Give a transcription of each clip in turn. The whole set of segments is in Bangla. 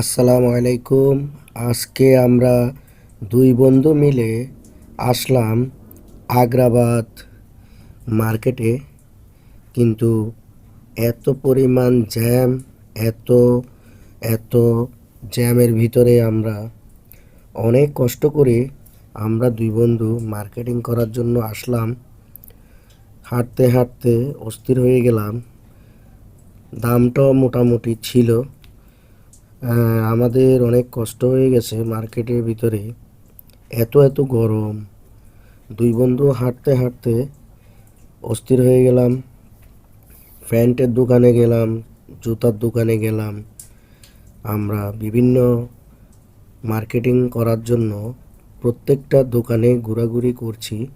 আসসালামু আলাইকুম। আজকে আমরা দুই বন্ধু মিলে আসলাম আগ্রাবাদ মার্কেটে। কিন্তু এত পরিমাণ জ্যাম, এত এত জ্যামের ভিতরে আমরা অনেক কষ্ট করে আমরা দুই বন্ধু মার্কেটিং করার জন্য আসলাম। হাঁটতে হাঁটতে অস্থির হয়ে গেলাম। দামটাও মোটামুটি ছিল। আমাদের অনেক কষ্ট হয়ে গেছে মার্কেটের ভিতরে। এত এত গরম। দুই বন্ধু হাঁটতে হাঁটতে অস্থির হয়ে গেলাম। প্যান্টের দোকানে গেলাম, জুতার দোকানে গেলাম। আমরা বিভিন্ন মার্কেটিং করার জন্য প্রত্যেকটা দোকানে ঘোরাঘুরি করছি।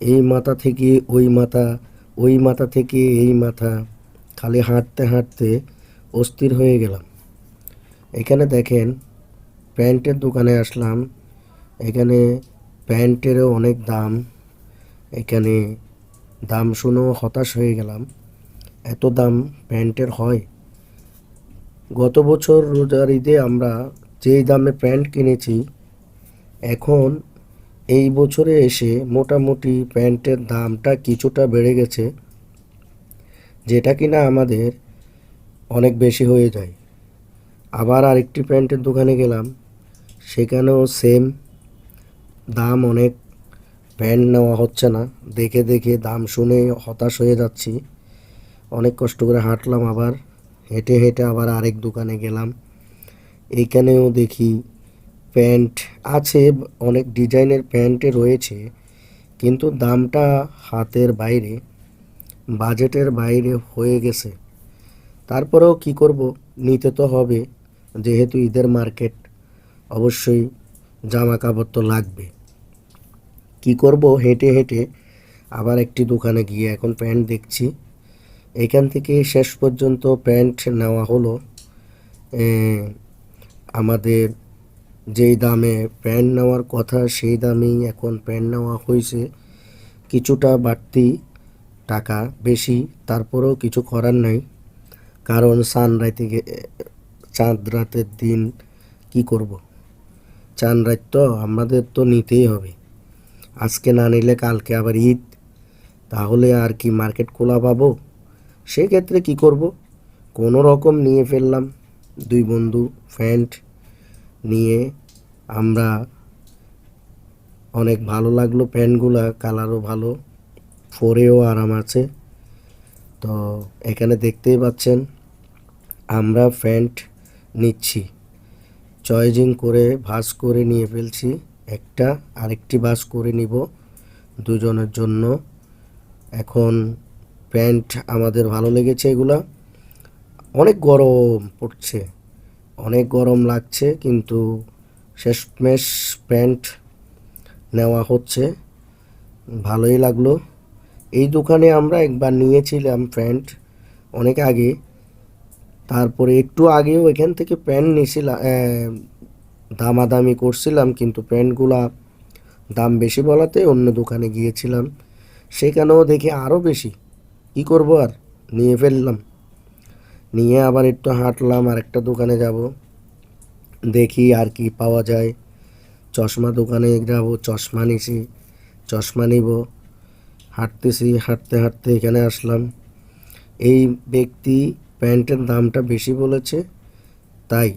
এই মাথা থেকে ওই মাথা ওই মাথা থেকে এই মাথা। খালি হাঁটতে হাঁটতে অস্থির হয়ে গেলাম। এখানে দেখেন প্যান্টের দোকানে আসলাম। এখানে প্যান্টেরও অনেক দাম। এখানে দাম শুনেও হতাশ হয়ে গেলাম। এত দাম প্যান্টের হয়? গত বছর রোজার ঈদে আমরা যেই দামে প্যান্ট কিনেছি, এখন এই বছরে এসে মোটামুটি প্যান্টের দামটা কিছুটা বেড়ে গেছে, যেটা কিনা আমাদের অনেক বেশি হয়ে যায়। আবার আরেকটি প্যান্টের দোকানে গেলাম। সেখানেও সেম দাম অনেক, প্যান্ট নেওয়া হচ্ছে না। দেখে দেখে দাম শুনে হতাশ হয়ে যাচ্ছি। অনেক কষ্ট করে হাঁটলাম আবার, হেঁটে হেঁটে আবার আরেক দোকানে গেলাম। এইখানেও দেখি প্যান্ট আছে, অনেক ডিজাইনের প্যান্টে রয়েছে, কিন্তু দামটা হাতের বাইরে, বাজেটের বাইরে হয়ে গেছে। তারপরেও কি করব? নিতে তো হবে। যেহেতু ঈদের মার্কেট, অবশ্যই জামা কাপড় তো লাগবে। কি করব? হেঁটে হেঁটে আবার একটি দোকানে গিয়ে এখন প্যান্ট দেখছি। এখান থেকে শেষ পর্যন্ত প্যান্ট নেওয়া হলো। আমাদের যেই দামে প্যান্ট নেওয়ার কথা, সেই দামেই এখন প্যান্ট নেওয়া হয়েছে। কিছুটা বাড়তি টাকা বেশি, তারপরেও কিছু করার নাই। কারণ সান রাইতে গে- চাঁদ রাতের দিন কি করব? চাঁদ রাত তো আমাদের তো নিতেই হবে। আজকে না নিলে কালকে আবার ঈদ। তাহলে আর কি মার্কেট খোলা পাবো? সেক্ষেত্রে কি করব? কোনো রকম নিয়ে ফেললাম। দুই বন্ধু প্যান্ট নিয়ে আমরা অনেক ভালো লাগল। প্যান্টগুলা কালারও ভালো ফোরেও আরাম আছে। তো এখানে দেখতেই পাচ্ছেন, আমরা প্যান্ট নিচ্ছি। চয়েজিং করে ভাঁজ করে নিয়ে ফেলছি। একটা, আরেকটি ভাঁজ করে নিব দুজনের জন্য। এখন প্যান্ট আমাদের ভালো লেগেছে এগুলা। অনেক গরম পড়ছে, অনেক গরম লাগছে, কিন্তু শেষমেশ প্যান্ট নেওয়া হচ্ছে। ভালোই লাগল। এই দোকানে আমরা একবার নিয়েছিলাম প্যান্ট অনেক আগে। তারপরে একটু আগেও এখান থেকে প্যান্ট নিয়েছিলাম দামাদামি করছিলাম, কিন্তু প্যান্টগুলা দাম বেশি বলাতে অন্য দোকানে গিয়েছিলাম। সেখানেও দেখি আরও বেশি। কি করব আর? নিয়ে ফেললাম। নিয়ে আবার একটু হাঁটলাম আর একটা দোকানে যাব। দেখি আর কি পাওয়া যায়। চশমা দোকানে যাব, চশমা নিছি, চশমা নিব। হাঁটতেছি, হাঁটতে হাঁটতে এখানে আসলাম। এই ব্যক্তি প্যান্টের দামটা বেশি বলেছে তাই।